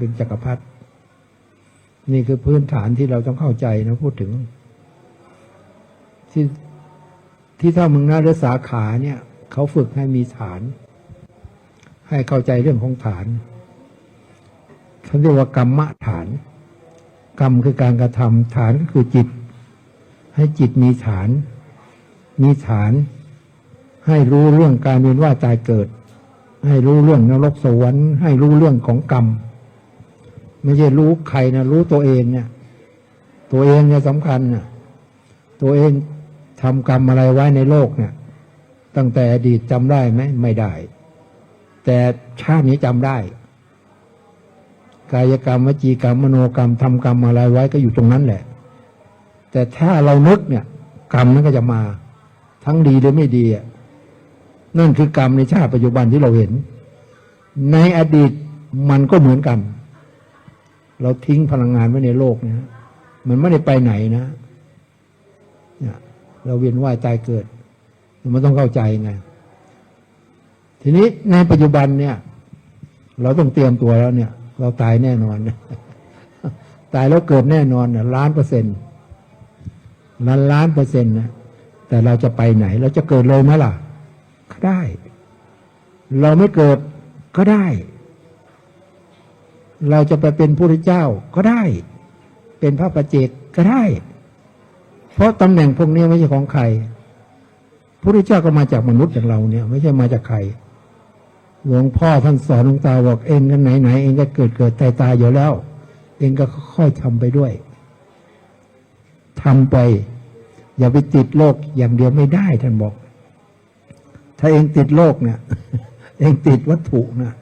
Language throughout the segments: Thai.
เป็นจักรพรรดินี่คือพื้นฐานที่เราต้องเข้าใจนะพูดถึง ที่ที่ถ้ามึงน่าฏสาขาเนี่ย เขาฝึกให้มีฐาน ให้เข้าใจเรื่องของฐานเขาเรียกว่ากรรมฐาน กรรมคือการกระทำฐานก็คือจิต ให้จิตมีฐาน มีฐาน ให้รู้เรื่องการเวียนว่ายตายเกิด ให้รู้เรื่องนรกสวรรค์ให้รู้เรื่องของกรรม ไม่ใช่รู้ใครนะรู้ตัวเองเนี่ย ตัวเองเนี่ยสำคัญน่ะตัวเองทำกรรมอะไรไว้ในโลกเนี่ย ตั้งแต่อดีตจำได้ไหมไม่ได้ แต่ชาตินี้จำได้ กายกรรมวจีกรรมมโนกรรมทำกรรมอะไรไว้ก็อยู่ตรงนั้นแหละ แต่ถ้าเรานึกเนี่ย กรรมนั้นก็จะมา ทั้งดีหรือไม่ดีอะนั่นคือกรรมในชาติปัจจุบันที่เราเห็น ในอดีตมันก็เหมือนกัน เราทิ้งพลังงานไว้ในโลกเนี่ยมันไม่ได้ไปไหนนะเนี่ยเราเวียนว่ายตายเกิด มันต้องเข้าใจไงทีนี้ในปัจจุบันเนี่ย เราต้องเตรียมตัวแล้วเนี่ย เราตายแน่นอน ตายแล้วเกิดแน่นอนล้านเปอร์เซ็นต์ล้านล้านเปอร์เซ็นต์นะแต่เราจะไปไหน เราจะเกิดเลยไหมล่ะ ก็ได้ เราไม่เกิดก็ได้ เราจะไปเป็นพระเจ้าก็ได้ เป็นพระประเจกก็ได้ เพราะตำแหน่งพวกนี้ไม่ใช่ของใครพระเจ้าก็มาจากมนุษย์อย่างเราเนี่ย ไม่ใช่มาจากใครหลวงพ่อท่านสอนหลวงตาบอกเองกันไหนไหนเองก็เกิดเกิดตายตายอยู่แล้ว เองก็ค่อยๆทำไปด้วยทำไป อย่าไปติดโลกอย่างเดียวไม่ได้ท่านบอก ถ้าเองติดโลกเนี่ยเองติดวัตถุนะ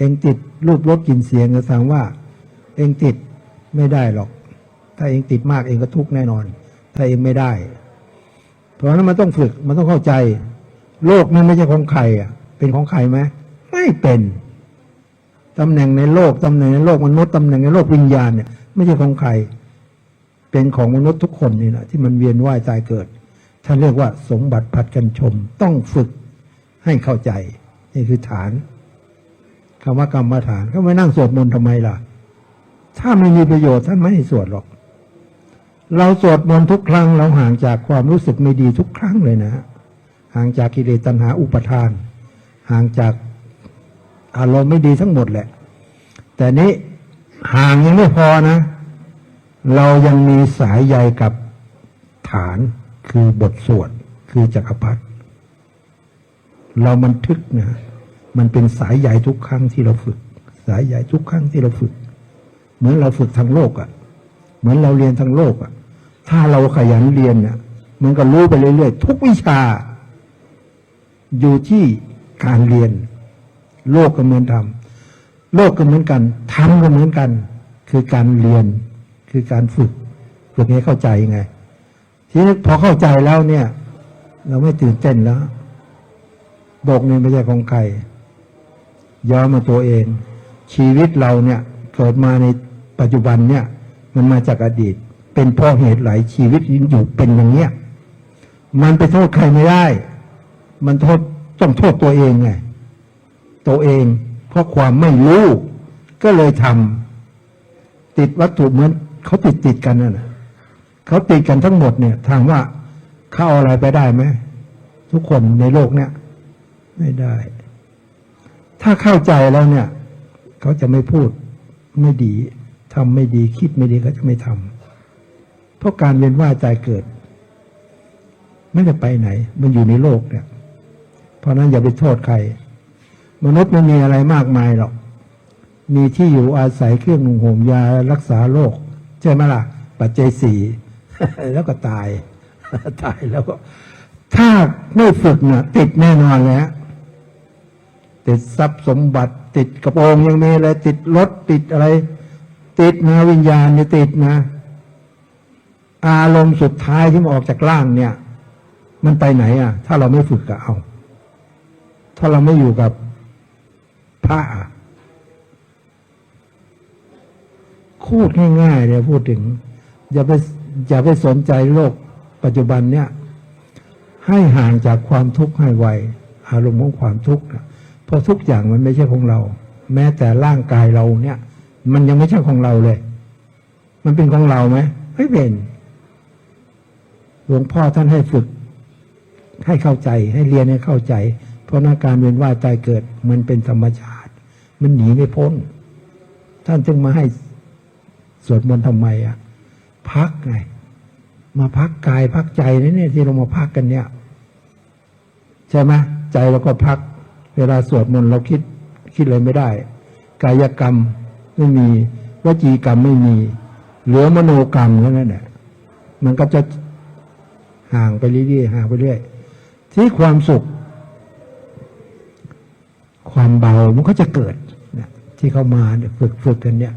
เองติดรูปรสกลิ่นเสียงก็แสดงว่า เองติดไม่ได้หรอก ถ้าเองติดมากเองก็ทุกข์แน่นอน ถ้าเองไม่ได้ เพราะฉะนั้นมันต้องฝึกมันต้องเข้าใจ โลกนั้นไม่ใช่ของใครอะ เป็นของใครไหมไม่เป็นตำแหน่งในโลกตำแหน่งในโลกมนุษย์ตำแหน่งในโลกวิญญาณเนี่ยไม่ใช่ของใคร เป็นของมนุษย์ทุกคนนี่แหละที่มันเวียนว่ายตายเกิดท่านเรียกว่าสมบัติผัดกันชม ต้องฝึกให้เข้าใจ นี่คือฐาน คำว่ากรรมฐานเขาไม่นั่งสวดมนต์ทำไมล่ะ ถ้าไม่มีประโยชน์ท่านไม่ให้สวดหรอก เราสวดมนต์ทุกครั้ง เราห่างจากความรู้สึกไม่ดีทุกครั้งเลยนะ ห่างจากกิเลสตัณหาอุปทาน ห่างจากอารมณ์ไม่ดีทั้งหมดแหละ แต่นี้ห่างยังไม่พอนะ เรายังมีสายใยกับฐานคือบทสวดคือจักรพรรดิเราบันทึกนะ มันเป็นสายใยทุกครั้งที่เราฝึก สายใยทุกครั้งที่เราฝึก เหมือนเราฝึกทางโลกอะ่ะ เหมือนเราเรียนทางโลกอะ่ะ ถ้าเราขยันเรียนเนี่ยมันก็รู้ไปเรื่อยๆทุกวิชา อยู่ที่การเรียน โลกก็เหมือนทำโลกก็เหมือนกันทำก็เหมือนกัน คือการเรียนคือการฝึกฝึกให้เข้าใจไง ทีนี้พอเข้าใจแล้วเนี่ย เราไม่ตื่นเต้นแล้วโลกนี้ไม่ใช่ของใคร ย้อนมาตัวเอง ชีวิตเราเนี่ยเกิดมาในปัจจุบันเนี่ย มันมาจากอดีต เป็นเพ่อเหตุหลายชีวิตยังอยู่เป็นอย่างเนี้ยมันไปโทษใครไม่ได้ มันโทษต้องโทษตัวเองไง ตัวเองเพราะความไม่รู้ ก็เลยทำติดวัตถุเหมือนเขาติดติดกันน่ะเขาติดกันทั้งหมดเนี่ย ถามว่าเขาเอาอะไรไปได้ไหมทุกคนในโลกเนี่ยไม่ได้ ถ้าเข้าใจแล้วเนี่ย เขาจะไม่พูดไม่ดีทำไม่ดีคิดไม่ดีเขาจะไม่ทำเพราะการเวียนว่ายใจเกิดไม่ได้ไปไหน มันอยู่ในโลกเนี่ย เพราะนั้นอย่าไปโทษใคร มนุษย์ไม่มีอะไรมากมายหรอก มีที่อยู่อาศัยเครื่องนุ่งห่มยารักษาโรคใช่ไหมล่ะ ปัจจัยสี่แล้วก็ตาย ตายแล้วก็ ถ้าไม่ฝึกเนี่ยติดแน่นอนแล้ว ติดทรัพย์สมบัติ ติดกระโปรงยังมีอะไรติดรถติดอะไร ติดนะวิญญาณเนี่ยติดนะ อารมณ์สุดท้ายที่มันออกจากร่างเนี่ย มันไปไหนอะ ถ้าเราไม่ฝึกก็เอา ถ้าเราไม่อยู่กับพระอะพูดง่ายๆเลยพูดถึง อย่าไปอย่าไปสนใจโลกปัจจุบันเนี่ย ให้ห่างจากความทุกข์ให้ไวอารมณ์ของความทุกข์นะ เพราะทุกอย่างมันไม่ใช่ของเรา แม้แต่ร่างกายเราเนี่ย มันยังไม่ใช่ของเราเลย มันเป็นของเราไหมไม่เป็นหลวงพ่อท่านให้ฝึก ให้เข้าใจให้เรียนให้เข้าใจ เพราะหน้าการเวียนว่ายตายเกิด มันเป็นธรรมชาติ มันหนีไม่พ้น ท่านจึงมาให้สวดมนต์ทำไมอะ พักไงมาพักกายพักใจนี่เนี่ยที่เรามาพักกันเนี่ย ใช่ไหมใจเราก็พัก เวลาสวดมนต์เราคิดคิดอะไรไม่ได้ กายกรรมไม่มีวจีกรรมไม่มี เหลือมโนกรรมแล้วนั่นแหละมันก็จะห่างไปเรื่อยๆห่างไปเรื่อยที่ความสุข ความเบามันก็จะเกิดที่เข้ามาเนี่ยฝึกฝึกกันเนี่ย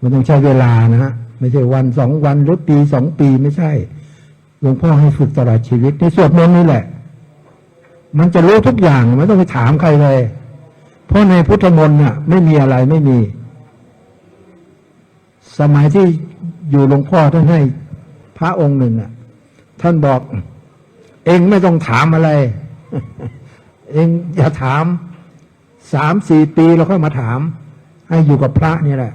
มันต้องใช้เวลานะฮะไม่ใช่วันสองวันหรือปีสองปีไม่ใช่หลวงพ่อให้ฝึกตลอดชีวิตในสวดมนต์นี่แหละ มันจะรู้ทุกอย่างไม่ต้องไปถามใครเลย เพราะในพุทธมนต์น่ะไม่มีอะไรไม่มี สมัยที่อยู่หลวงพ่อท่านให้พระองค์หนึ่งอะ ท่านบอก เองไม่ต้องถามอะไร เองอย่าถามสามสี่ปีเราค่อยมาถาม ให้อยู่กับพระนี่แหละ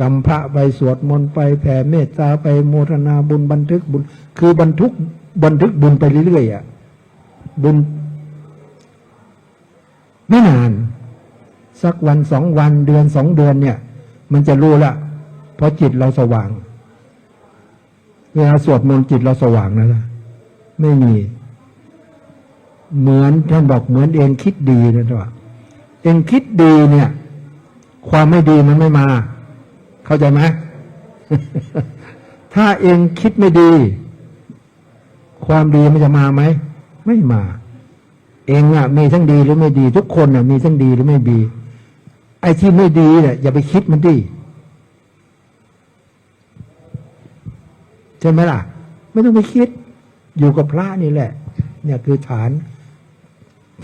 กำพระไปสวดมนต์ไปแผ่เมตตาไปโมทนาบุญบันทึกบุญ คือบันทึกบันทึกบุญไปเรื่อยๆอะบุญ ไม่นาน สักวันสองวันเดือนสองเดือนเนี่ย มันจะรู้ละเพราะจิตเราสว่าง เวลาสวดมนต์จิตเราสว่างนะจ๊ะไม่มี เหมือนท่านบอกเหมือนเองคิดดีนะจ๊ะเองคิดดีเนี่ย ความไม่ดีมันไม่มา เข้าใจไหมถ้าเองคิดไม่ดี ความดีมันจะมาไหม ไม่มา เองอะมีทั้งดีหรือไม่ดี ทุกคนอะมีทั้งดีหรือไม่ดี ไอ้ที่ไม่ดีเนี่ยอย่าไปคิดมันดิใช่ไหมล่ะ ไม่ต้องไปคิด อยู่กับพระนี่แหละ เนี่ยคือฐาน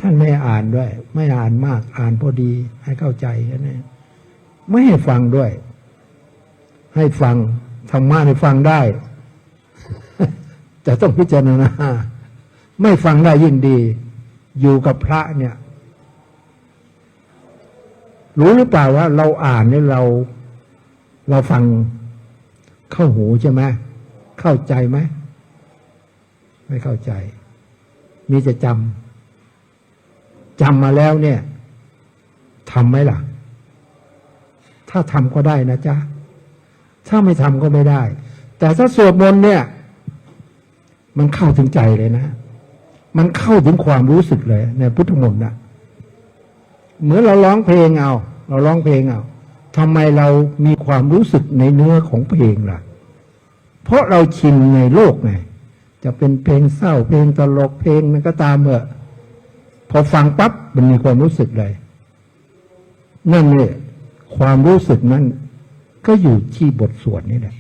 ท่านไม่อ่านด้วย ไม่อ่านมากอ่านพอดีให้เข้าใจแค่นั้นไม่ให้ฟังด้วย ให้ฟังธรรมะให้ฟังได้แต่ต้องพิจารณาไม่ฟังได้ยิ่งดี อยู่กับพระเนี่ย รู้หรือเปล่าว่าเราอ่านเนี่ยเราเราฟังเข้าหูใช่ไหมเข้าใจไหมไม่เข้าใจ มีจะจำจำมาแล้วเนี่ยทำไหมล่ะ ถ้าทำก็ได้นะจ๊ะ ถ้าไม่ทำก็ไม่ได้ แต่ถ้าสวดมนต์เนี่ย มันเข้าถึงใจเลยนะ มันเข้าถึงความรู้สึกเลย ในพุทธมนต์นะเหมือนเราร้องเพลงเอา เราร้องเพลงเอาทำไมเรามีความรู้สึกในเนื้อของเพลงล่ะ เพราะเราชินในโลกไงจะเป็นเพลงเศร้าเพลงตลกเพลงมันก็ตามเถอะพอฟังปั๊บมันมีความรู้สึกเลยนั่นเนี่ยความรู้สึกนั้น ก็อยู่ที่บทสวดนี่แหละ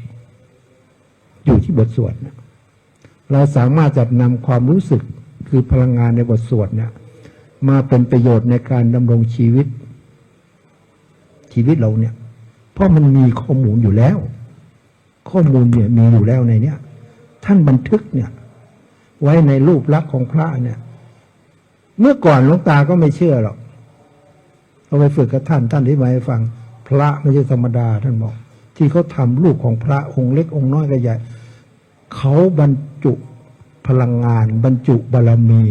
อยู่ที่บทสวดเราสามารถจะนำความรู้สึก คือพลังงานในบทสวดเนี่ยมาเป็นประโยชน์ในการดำรงชีวิต ชีวิตเราเนี่ย เพราะมันมีข้อมูลอยู่แล้ว ข้อมูลเนี่ยมีอยู่แล้วในเนี้ยท่านบันทึกเนี่ย ไว้ในรูปลักษณ์ของพระเนี่ย เมื่อก่อนหลวงตาก็ไม่เชื่อหรอกเราไปฝึกกับท่านท่านที่มาให้ฟัง พระไม่ใช่ธรรมดาท่านบอก ที่เขาทำรูปของพระองค์เล็กองค์น้อยก็ใหญ่เขาบรรจุ พลังงานบรรจุบารมี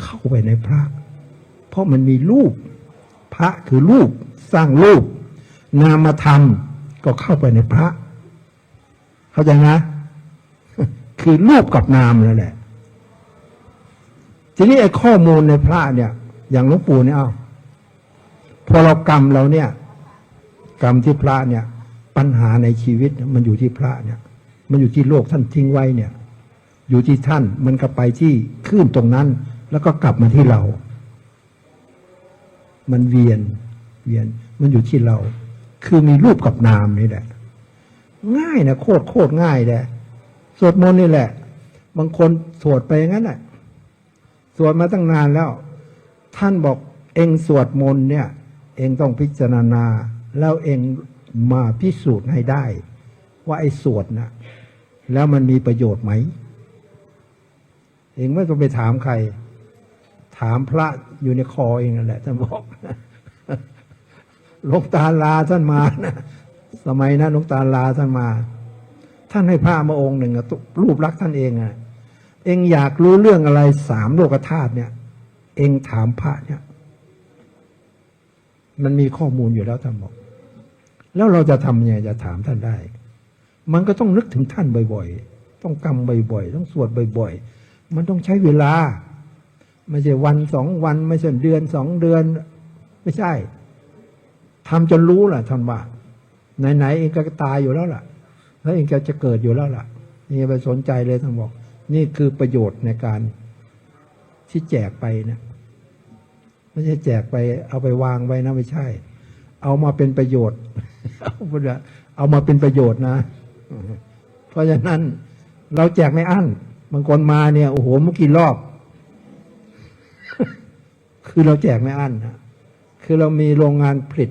เข้าไปในพระ เพราะมันมีรูป พระคือรูปสร้างรูป นามธรรมก็เข้าไปในพระ เข้าใจนะ คือรูปกับนามนั่นแหละ ทีนี้ไอ้ข้อมูลในพระเนี่ย อย่างหลวงปู่เนี่ยเอาพอเรากรรมเราเนี่ย กรรมที่พระเนี่ย ปัญหาในชีวิตมันอยู่ที่พระเนี่ย มันอยู่ที่โลกท่านทิ้งไว้เนี่ย อยู่ที่ท่านมันก็ไปที่คลื่นตรงนั้น แล้วก็กลับมาที่เรา มันเวียนเวียนมันอยู่ที่เรา คือมีรูปกับนามนี่แหละ ง่ายนะโคตรโคตรง่ายเลยสวดมนต์นี่แหละ บางคนสวดไปงั้นแหละสวดมาตั้งนานแล้ว ท่านบอกเองสวดมนต์เนี่ย เองต้องพิจารณา แล้วเองมาพิสูจน์ให้ได้ ว่าไอ้สวดน่ะแล้วมันมีประโยชน์ไหม เองไม่ต้องไปถามใคร ถามพระอยู่ในคอเองนั่นแหละท่านบอกหลวงตาลาท่านมานะสมัยนั้นหลวงตาลาท่านมา ท่านให้พระมาองค์หนึ่งรูปลักษ์ท่านเองอะเองอยากรู้เรื่องอะไรสามโลกธาตุเนี่ย เองถามพระเนี่ย มันมีข้อมูลอยู่แล้วท่านบอก แล้วเราจะทำยังไงจะถามท่านได้ มันก็ต้องนึกถึงท่านบ่อย ๆ ต้องกำบ่อยๆ ต้องสวดบ่อย ๆ มันต้องใช้เวลา ไม่ใช่วันสองวัน ไม่ใช่เดือนสองเดือน ไม่ใช่ทำจนรู้แหละท่านว่าไหนๆเองก็ตายอยู่แล้วล่ะ แล้วเองก็จะเกิดอยู่แล้วล่ะนี่ไปสนใจเลยท่านบอก นี่คือประโยชน์ในการที่แจกไปนะไม่ใช่แจกไป เอาไปวางไว้นะไม่ใช่ เอามาเป็นประโยชน์ เอามาเอามาเป็นประโยชน์นะ เพราะฉะนั้นเราแจกไม่อั้น บางคนมาเนี่ยโอ้โหเมื่อกี่รอบ คือเราแจกไม่อั้นนะคือเรามีโรงงานผลิต